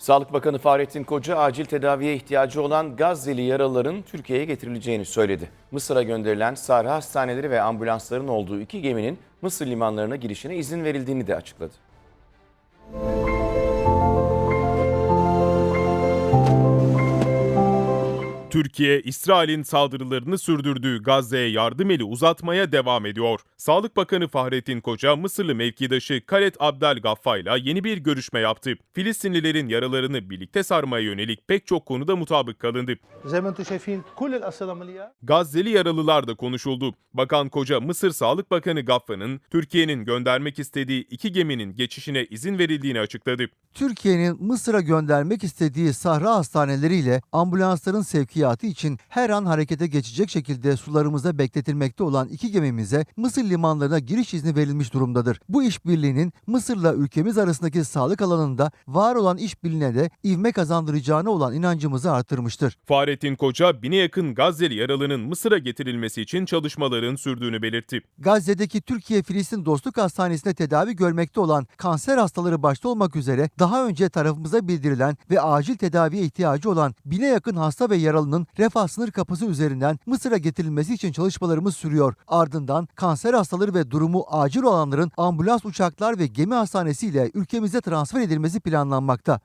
Sağlık Bakanı Fahrettin Koca acil tedaviye ihtiyacı olan Gazze'li yaralıların Türkiye'ye getirileceğini söyledi. Mısır'a gönderilen Sahra hastaneleri ve ambulansların olduğu iki geminin Mısır limanlarına girişine izin verildiğini de açıkladı. Türkiye, İsrail'in saldırılarını sürdürdüğü Gazze'ye yardım eli uzatmaya devam ediyor. Sağlık Bakanı Fahrettin Koca, Mısırlı mevkidaşı Khaled Abdel Gaffa ile yeni bir görüşme yaptı. Filistinlilerin yaralarını birlikte sarmaya yönelik pek çok konuda mutabık kalındı. Gazze'li yaralılar da konuşuldu. Bakan Koca, Mısır Sağlık Bakanı Gaffa'nın Türkiye'nin göndermek istediği iki geminin geçişine izin verildiğini açıkladı. Türkiye'nin Mısır'a göndermek istediği Sahra hastaneleriyle ambulansların sevki sevkiyatı için her an harekete geçecek şekilde sularımızda bekletilmekte olan iki gemimize Mısır limanlarına giriş izni verilmiş durumdadır. Bu işbirliğinin Mısır'la ülkemiz arasındaki sağlık alanında var olan işbirliğine de ivme kazandıracağına olan inancımızı artırmıştır. Fahrettin Koca, bine yakın Gazze'li yaralının Mısır'a getirilmesi için çalışmaların sürdüğünü belirtti. Gazze'deki Türkiye-Filistin Dostluk Hastanesi'nde tedavi görmekte olan kanser hastaları başta olmak üzere daha önce tarafımıza bildirilen ve acil tedaviye ihtiyacı olan bine yakın hasta ve yaralının refah sınır kapısı üzerinden Mısır'a getirilmesi için çalışmalarımız sürüyor. Ardından kanser hastaları ve durumu acil olanların ambulans uçaklar ve gemi hastanesiyle ülkemize transfer edilmesi planlanmakta.